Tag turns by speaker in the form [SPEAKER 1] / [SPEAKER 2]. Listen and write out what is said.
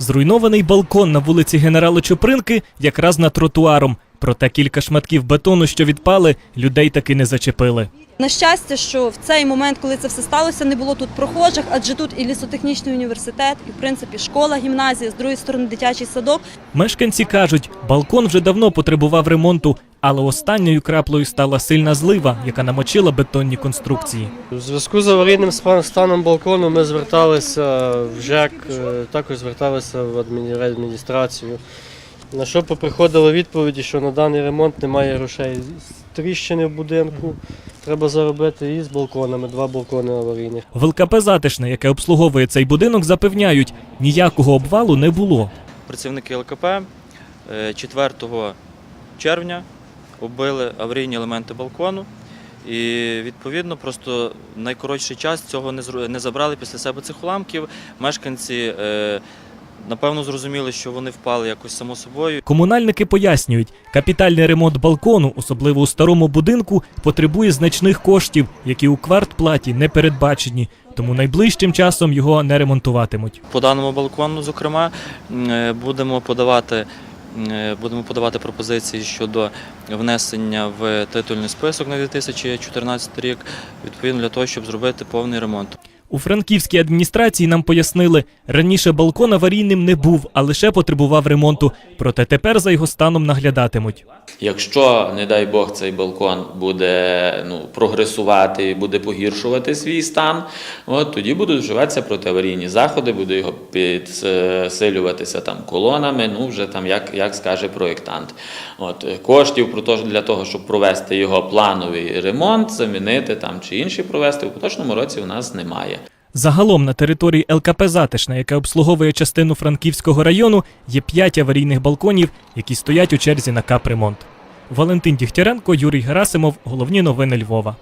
[SPEAKER 1] Зруйнований балкон на вулиці генерала Чупринки якраз над тротуаром. Проте кілька шматків бетону, що відпали, людей таки не зачепили.
[SPEAKER 2] На щастя, що в цей момент, коли це все сталося, не було тут прохожих, адже тут і лісотехнічний університет, і в принципі школа, гімназія, з другої сторони дитячий садок.
[SPEAKER 1] Мешканці кажуть, балкон вже давно потребував ремонту, але останньою краплею стала сильна злива, яка намочила бетонні конструкції.
[SPEAKER 3] У зв'язку з аварійним станом балкону ми зверталися в ЖЕК, е, також зверталися в адміні- адміністрацію. На що поприходили відповіді, що на даний ремонт немає грошей. Тріщини в будинку треба заробити і з балконами, два балкони аварійних.
[SPEAKER 1] В ЛКП Затишне, яке обслуговує цей будинок, запевняють, ніякого обвалу не було.
[SPEAKER 4] Працівники ЛКП е, 4 червня оббили аварійні елементи балкону. І відповідно просто найкоротший час цього не забрали після себе цих уламків. Мешканці е, напевно зрозуміли, що вони впали якось само собою.
[SPEAKER 1] Комунальники пояснюють, капітальний ремонт балкону, особливо у старому будинку, потребує значних коштів, які у квартплаті не передбачені, тому найближчим часом його не ремонтуватимуть.
[SPEAKER 4] По даному балкону, зокрема, е, будемо подавати. Е, Будемо подавати пропозиції щодо внесення в титульний список на 2014 рік, відповідно для того, щоб зробити повний ремонт.
[SPEAKER 1] У франківській адміністрації нам пояснили, раніше балкон аварійним не був, а лише потребував ремонту. Проте тепер за його станом наглядатимуть.
[SPEAKER 5] Якщо, не дай Бог, цей балкон буде ну, прогресувати і буде погіршувати свій стан, от, тоді будуть вживатися протиаварійні заходи, буде його підсилюватися там колонами, ну вже там як, як скаже проєктант. От, коштів для того, щоб провести його плановий ремонт, замінити там чи інші провести, у поточному році у нас немає.
[SPEAKER 1] Загалом на території ЛКП Затишна, яка обслуговує частину Франківського району, є п'ять аварійних балконів, які стоять у черзі на капремонт. Валентин Дігтяренко, Юрій Герасимов. Головні новини Львова.